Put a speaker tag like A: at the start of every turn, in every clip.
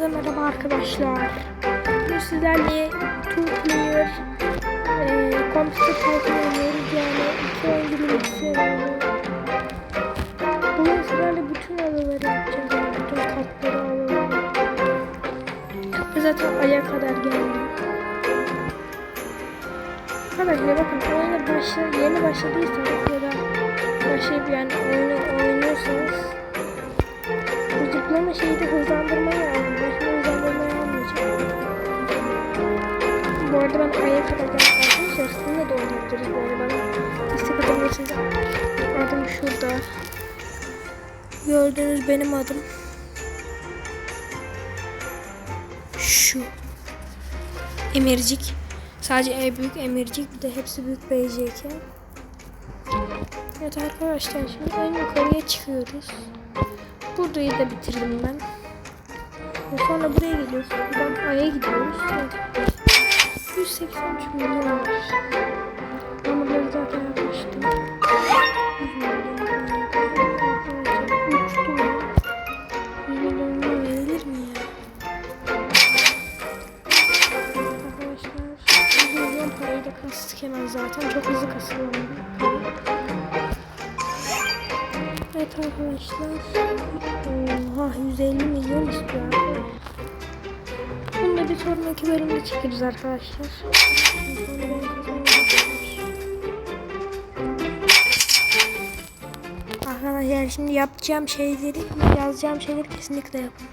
A: Hepinize merhaba arkadaşlar. Bugün sizlerle two player e, computer tycoon oynuyoruz yani iki oyuncu bilgisayar. Bugün sizlerle bütün adaları yapacağız yani bütün katları adaları. Zaten aya kadar geldi. Arkadaşlar bakın oyuna başla, yeni başladıysanız ya da başlayıp yani oyunu oynuyorsanız zıplama şeyi de hızlandırmayı arada ben aya kadar geldim. Sizinle de oynayabiliriz bu arada. İstek atabilirsiniz. Adım şurada. Gördüğünüz benim adım. Şu. Emircik. Sadece E büyük emircik. Bir de hepsi büyük BJK. Evet arkadaşlar şimdi en yukarıya çıkıyoruz. Burayı da bitirdim ben. Sonra buraya geliyoruz. Buradan Ay'a gidiyoruz. Evet. 183 milyon var. Ben zaten yapmıştım. 100 milyon arkadaşlar. Uçtu mu? 100 milyon verilir mi ya? Arkadaşlar 100 milyon parayı da kastık hemen zaten. Çok hızlı para. Evet arkadaşlar. Oha 150 milyon istiyor arkadaşlar. Bir sonraki bölümde çekeriz arkadaşlar. Arkadaşlar şimdi yapacağım şeyleri, yazacağım şeyleri kesinlikle yapın.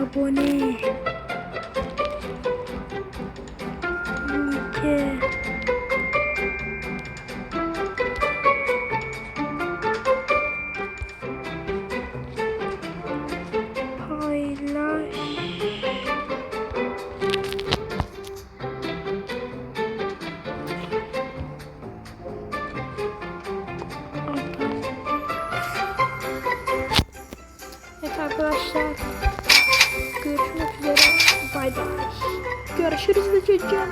A: Abone. Like. Arkadaşlar. Görüşmek üzere. Bay bay. Görüşürüz de çocuğum.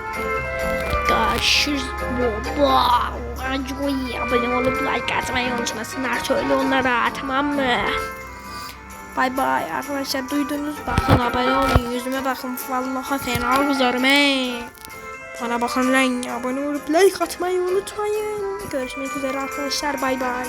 A: Görüşürüz baba. Acıy abone olup like atmayı unutmasınlar. Söyle onlara tamam mı? Bay bay arkadaşlar duydunuz bakın abone olun yüzüme bakın vallahi fena kızarım he. Bana bakın lan abone olup like atmayı unutmayın. Görüşmek üzere arkadaşlar bay bay.